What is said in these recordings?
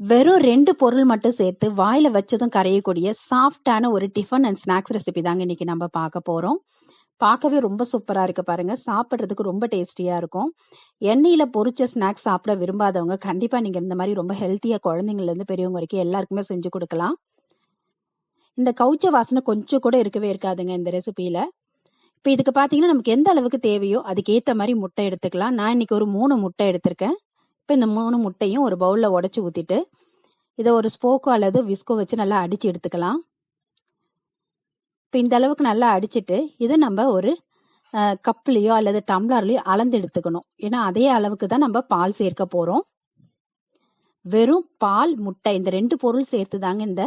வெறும் ரெண்டு பொருள் மட்டும் சேர்த்து வாயில வச்சதும் கரையக்கூடிய சாஃப்டான ஒரு டிஃபன் அண்ட் ஸ்நாக்ஸ் ரெசிபி தாங்க இன்னைக்கு நம்ம பார்க்க போறோம். பார்க்கவே ரொம்ப சூப்பரா இருக்கு பாருங்க. சாப்பிட்றதுக்கு ரொம்ப டேஸ்டியா இருக்கும். எண்ணெயில பொரிச்ச ஸ்நாக்ஸ் சாப்பிட விரும்பாதவங்க கண்டிப்பா நீங்க இந்த மாதிரி ரொம்ப ஹெல்த்தியா குழந்தைங்கள்லேருந்து பெரியவங்க வரைக்கும் எல்லாருக்குமே செஞ்சு கொடுக்கலாம். இந்த கவுச்ச வாசனை கொஞ்சம் கூட இருக்கவே இருக்காதுங்க இந்த ரெசிபியில. இப்போ இதுக்கு பார்த்தீங்கன்னா நமக்கு எந்த அளவுக்கு தேவையோ அதுக்கேற்ற மாதிரி முட்டை எடுத்துக்கலாம். நான் இன்னைக்கு ஒரு மூணு முட்டை எடுத்திருக்கேன். இப்போ இந்த மூணு முட்டையும் ஒரு பவுலில் உடச்சி ஊற்றிட்டு இதை ஒரு ஸ்போக்கோ அல்லது விஸ்கோ வச்சு நல்லா அடித்து எடுத்துக்கலாம். இப்போ இந்த அளவுக்கு நல்லா அடிச்சிட்டு இதை நம்ம ஒரு கப்லேயோ அல்லது டம்ளர்லேயோ அளந்து எடுத்துக்கணும். ஏன்னா அதே அளவுக்கு தான் நம்ம பால் சேர்க்க போகிறோம் வெறும் பால் முட்டை இந்த ரெண்டு பொருள் சேர்த்து தாங்க இந்த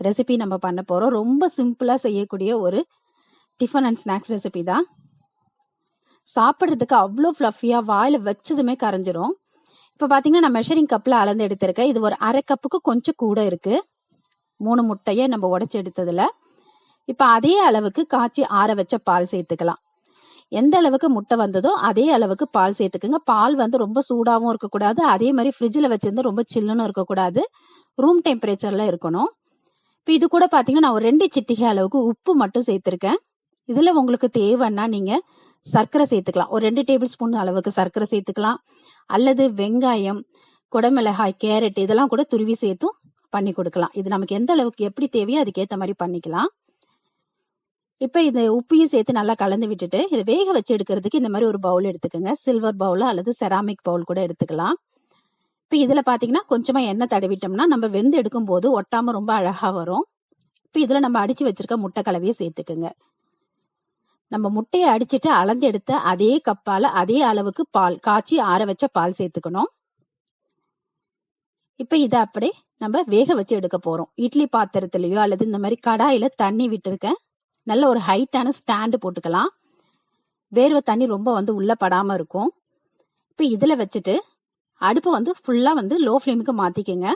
ரெசிபி நம்ம பண்ண போகிறோம் ரொம்ப சிம்பிளாக செய்யக்கூடிய ஒரு டிஃபன் அண்ட் ஸ்நாக்ஸ் ரெசிபி தான். சாப்பிட்றதுக்கு அவ்வளோ ஃப்ளஃபியாக வாயில் வச்சதுமே கரைஞ்சிரும். இப்போ பார்த்தீங்கன்னா நான் மெஷரிங் கப்பில் அளந்து எடுத்திருக்கேன். இது ஒரு அரை கப்புக்கு கொஞ்சம் கூட இருக்கு. மூணு முட்டையை நம்ம உடச்சி எடுத்ததுல. இப்போ அதே அளவுக்கு காய்ச்சி ஆற வச்ச பால் சேர்த்துக்கலாம். எந்த அளவுக்கு முட்டை வந்ததோ அதே அளவுக்கு பால் சேர்த்துக்குங்க. பால் வந்து ரொம்ப சூடாகவும் இருக்கக்கூடாது. அதே மாதிரி ஃப்ரிட்ஜில் வச்சிருந்து ரொம்ப சில்லுன்னு இருக்கக்கூடாது. ரூம் டெம்பரேச்சர்ல இருக்கணும். இப்போ இது கூட பார்த்தீங்கன்னா நான் ஒரு ரெண்டு சிட்டிகை அளவுக்கு உப்பு மட்டும் சேர்த்துருக்கேன். இதில் உங்களுக்கு தேவைன்னா நீங்கள் சர்க்கரை சேர்த்துக்கலாம். ஒரு ரெண்டு டேபிள் ஸ்பூன் அளவுக்கு சர்க்கரை சேர்த்துக்கலாம். அல்லது வெங்காயம் குடமிளகாய் கேரட் இதெல்லாம் கூட துருவி சேர்த்தும் பண்ணி கொடுக்கலாம். இது நமக்கு எந்த அளவுக்கு எப்படி தேவையோ அதுக்கேற்ற மாதிரி பண்ணிக்கலாம். இப்போ இந்த உப்பையும் சேர்த்து நல்லா கலந்து விட்டுட்டு இதை வேக வச்சு எடுக்கிறதுக்கு இந்த மாதிரி ஒரு பவுல் எடுத்துக்கோங்க. சில்வர் பவுல் அல்லது செராமிக் பவுல் கூட எடுத்துக்கலாம். இப்போ இதில் பார்த்தீங்கன்னா கொஞ்சமாக எண்ணெய் தடவிட்டோம்னா நம்ம வெந்து எடுக்கும் போது ஒட்டாமல் ரொம்ப அழகாக வரும். இப்போ இதில் நம்ம அடித்து வச்சிருக்க முட்டை கலவையை சேர்த்துக்குங்க. நம்ம முட்டையை அடிச்சுட்டு அளந்து எடுத்த அதே கப்பால அதே அளவுக்கு பால் காய்ச்சி ஆற வச்ச பால் சேர்த்துக்கணும். இப்ப இதை அப்படியே நம்ம வேக வச்சு எடுக்க போறோம். இட்லி பாத்திரத்திலயோ அல்லது இந்த மாதிரி கடாயில தண்ணி விட்டுருக்கேன் நல்ல ஒரு ஹைட்டான ஸ்டாண்டு போட்டுக்கலாம். வேர்வை தண்ணி ரொம்ப வந்து உள்ள படாம இருக்கும். இப்ப இதுல வச்சுட்டு அடுப்பை வந்து ஃபுல்லா வந்து லோ ஃப்ளேமுக்கு மாத்திக்கங்க.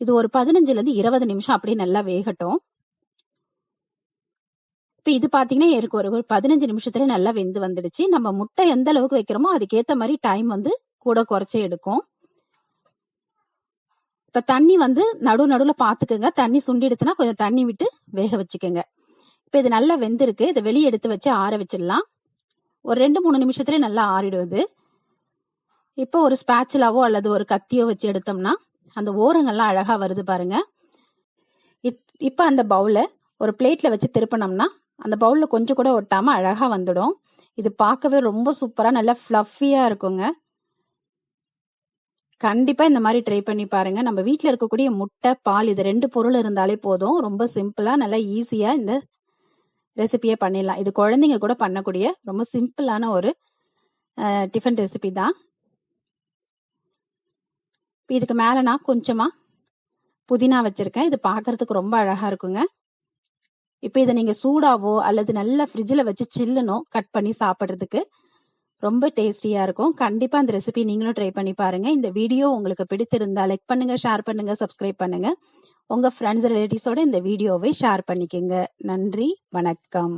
இது ஒரு பதினஞ்சுல இருந்து இருபது நிமிஷம் அப்படியே நல்லா வேகட்டும். இப்போ இது பார்த்தீங்கன்னா எனக்கு ஒரு ஒரு பதினஞ்சு நிமிஷத்துல நல்லா வெந்து வந்துடுச்சு. நம்ம முட்டை எந்த அளவுக்கு வைக்கிறோமோ அதுக்கேற்ற மாதிரி டைம் வந்து கூட குறைச்சி எடுக்கும். இப்போ தண்ணி வந்து நடு நடுவில் பார்த்துக்கோங்க தண்ணி சுண்டிடுத்துனா கொஞ்சம் தண்ணி விட்டு வேக வச்சுக்கோங்க. இப்போ இது நல்லா வெந்திருக்கு. இதை வெளியே எடுத்து வச்சு ஆற வச்சிடலாம். ஒரு ரெண்டு மூணு நிமிஷத்துல நல்லா ஆறிடுவது. இப்போ ஒரு ஸ்பேச்சுலாவோ அல்லது ஒரு கத்தியோ வச்சு எடுத்தோம்னா அந்த ஓரங்கள்லாம் அழகா வருது பாருங்க. இப்போ அந்த பவுலை ஒரு பிளேட்ல வச்சு திருப்பினோம்னா அந்த பவுலில் கொஞ்சம் கூட ஒட்டாமல் அழகாக வந்துடும். இது பார்க்கவே ரொம்ப சூப்பராக நல்லா ஃப்ளஃபியாக இருக்குங்க. கண்டிப்பாக இந்த மாதிரி ட்ரை பண்ணி பாருங்க. நம்ம வீட்டில் இருக்கக்கூடிய முட்டை பால் இது ரெண்டு பொருள் இருந்தாலே போதும். ரொம்ப சிம்பிளாக நல்லா ஈஸியாக இந்த ரெசிபியை பண்ணிடலாம். இது குழந்தைங்க கூட பண்ணக்கூடிய ரொம்ப சிம்பிளான ஒரு டிஃபன் ரெசிபி தான். இப்போ இதுக்கு மேலே நான் கொஞ்சமாக புதினா வச்சுருக்கேன். இது பார்க்கறதுக்கு ரொம்ப அழகாக இருக்குங்க. இப்போ இதை நீங்கள் சூடாவோ அல்லது நல்லா ஃப்ரிட்ஜில் வச்சு சில்லுனோ கட் பண்ணி சாப்பிட்றதுக்கு ரொம்ப டேஸ்டியாக இருக்கும். கண்டிப்பாக அந்த ரெசிபி நீங்களும் ட்ரை பண்ணி பாருங்கள் இந்த வீடியோ உங்களுக்கு பிடித்திருந்தா லைக் பண்ணுங்கள் ஷேர் பண்ணுங்கள் சப்ஸ்கிரைப் பண்ணுங்கள் உங்கள் ஃப்ரெண்ட்ஸ் ரிலேட்டிவ்ஸோட இந்த வீடியோவை ஷேர் பண்ணிக்கோங்க. நன்றி வணக்கம்.